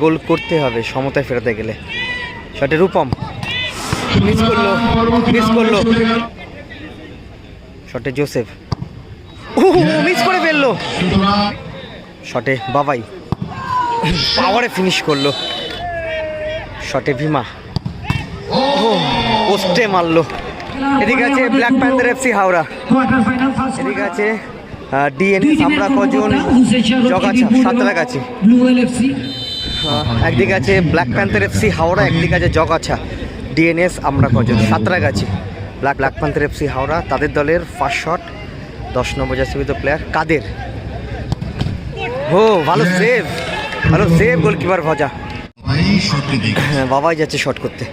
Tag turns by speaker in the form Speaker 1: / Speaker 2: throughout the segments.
Speaker 1: গোল করতে হবে সমতায় ফেরাতে গেলে। শটে রূপম। মিস করল মিস করল। শটে জোসেফ। মিস করে ফেলল। শটে বাবাই। পাওয়ারে ফিনিশ করল। শটে ভীমা। পোস্টে মারলো। এদিকে আছে ব্ল্যাক প্যান্থার এফসি হাওড়া। এদিকে আছে ডিএনএস আমরা কজন, জগাছা সাঁতরাগাছি একদিকে আছে ব্ল্যাক প্যান্থার এফসি হাওড়া একদিকে আছে জগাছা ডিএনএস আমরা কজন? Santragachhi Black Black Panther FC Howrah. তাদের দলের ফার্স্ট শট দশ নম্বর জাসিবিত প্লেয়ার কাদের? ও ভালো সেভ ভালো সেভ গোলকিপার ভজা। হ্যাঁ বাবাই যাচ্ছে শট করতে।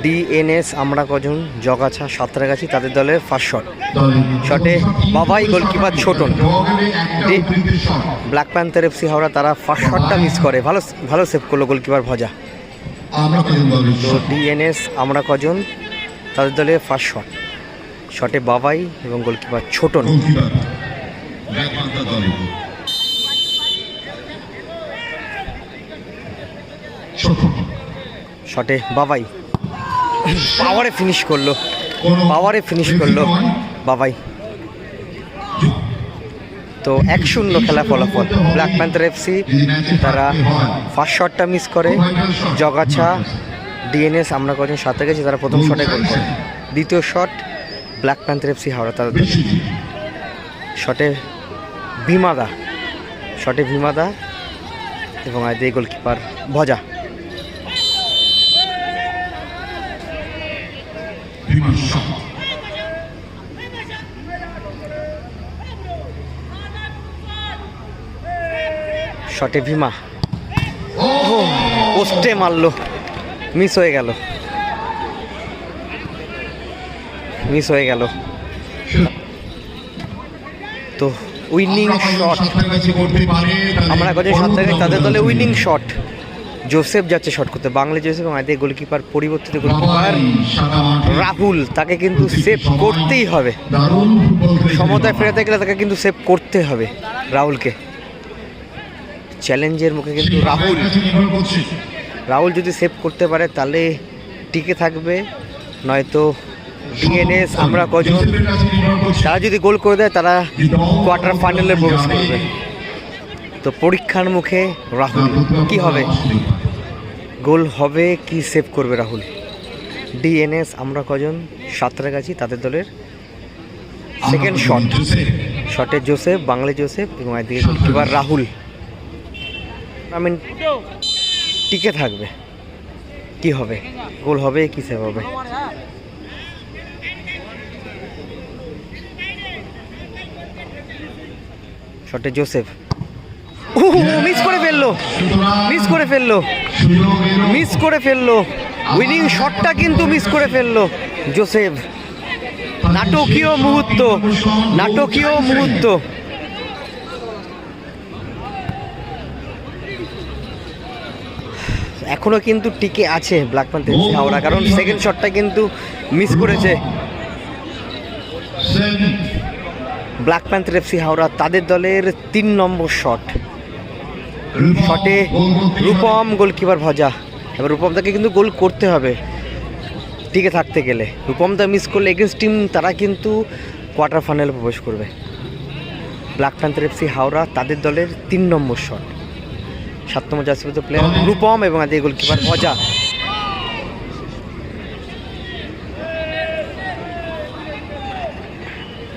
Speaker 1: ডিএনএস, আমরা কজন জগাছা, সাঁতরাগাছি, তাদের দলের ফার্স্ট শট শটে Babai goalkeeper Chhoton. Black Panther FC Howrah, তারা ফার্স্ট শটটা মিস করে। ভালো ভালো সেভ করল গোলকিপার ভজা।
Speaker 2: দলের
Speaker 1: তো ডিএনএস, আমরা কজন, তাদের দলে ফার্স্ট শট শটে বাবাই এবং গোলকিপার ছোটন।
Speaker 2: দলের
Speaker 1: শটে বাবাই। পাওয়ারে ফিনিশ করল। পাওয়ারে ফিনিশ করল। বাবাই। তো এক শূন্য খেলা ফলাফল। ব্ল্যাক প্যান্থার এফসি তারা ফার্স্ট শটটা মিস করে। জগাছা ডিএনএস আমরা কজন সাথে গেছি তারা প্রথম শটে গোল করে। দ্বিতীয় shot Black Panther FC Howrah তাদের শটে ভীমাদা। শটে ভীমাদা এবং আয়দে গোলকিপার ভজা।
Speaker 2: শট
Speaker 1: শটে ভীমা। ও পোস্টে মারলো। মিস হয়ে গেল। মিস হয়ে গেল। তো উইনিং শট আমরা কজন সাত তাদের দলে উইনিং শট জোসেফ যাচ্ছে শট করতে। বাংলা জোসেফ এবং গোলকিপার পরিবর্তিত গোলকিপার রাহুল তাকে কিন্তু সেভ করতেই হবে। সমতায় ফেরাতে গেলে তাকে কিন্তু সেভ করতে হবে রাহুলকে। চ্যালেঞ্জের মুখে কিন্তু রাহুল। রাহুল যদি সেভ করতে পারে তাহলে টিকে থাকবে। নয়তো ডিএনএস আমরা কজন তারা যদি গোল করে দেয় তারা কোয়ার্টার ফাইনালে প্রবেশ করবে। তো পরীক্ষার মুখে রাহুল কি হবে? গোল হবে কি সেভ করবে রাহুল? ডিএনএস আমরা কজন? সাঁতরাগাছি তাদের দলের। সেকেন্ড শট শটে জোসেফ বাংলা জোসেফ এবং একদিকে গোলকিপার রাহুল। আমি টিকে থাকবে। কি হবে? গোল হবে কি সেভ হবে? শটে জোসেফ মিস করে ফেলল। মিস করে ফেলল। মিস করে ফেলল। উইনিং শটটা কিন্তু মিস করে ফেলল। জোসেফ, নাটকীয় মুহূর্ত নাটকীয় মুহূর্ত। এখনও কিন্তু টিকে আছে ব্ল্যাক প্যান্থার হাওড়া কারণ সেকেন্ড শটটা কিন্তু মিস করেছে। ব্ল্যাক প্যান্থার এফসি হাওড়া তাদের দলের তিন নম্বর শট শটে রূপম গোলকিপার ভজা। এবার রূপম তাকে কিন্তু গোল করতে হবে। টিকে থাকতে গেলে। রূপম দা মিস করলে এগেনস্ট টিম তারা কিন্তু কোয়ার্টার ফাইনালে প্রবেশ করবে। ব্ল্যাক প্যান্থার এফসি হাওড়া তাদের দলের তিন নম্বর শট সাত নম্বর জাসিবিত প্লেয়ার রূপম এবং আদি গোলকিপার ভজা।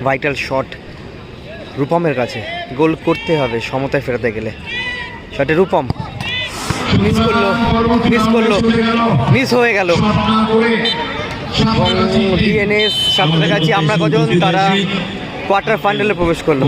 Speaker 1: ভাইটাল শট রূপমের কাছে। গোল করতে হবে সমতায় ফেরাতে গেলে। শটে রূপম। মিস করল মিস করল, মিস হয়ে গেল। ডিএনএস সাথে আমরা কজন, তারা কোয়ার্টার ফাইনালে প্রবেশ করল।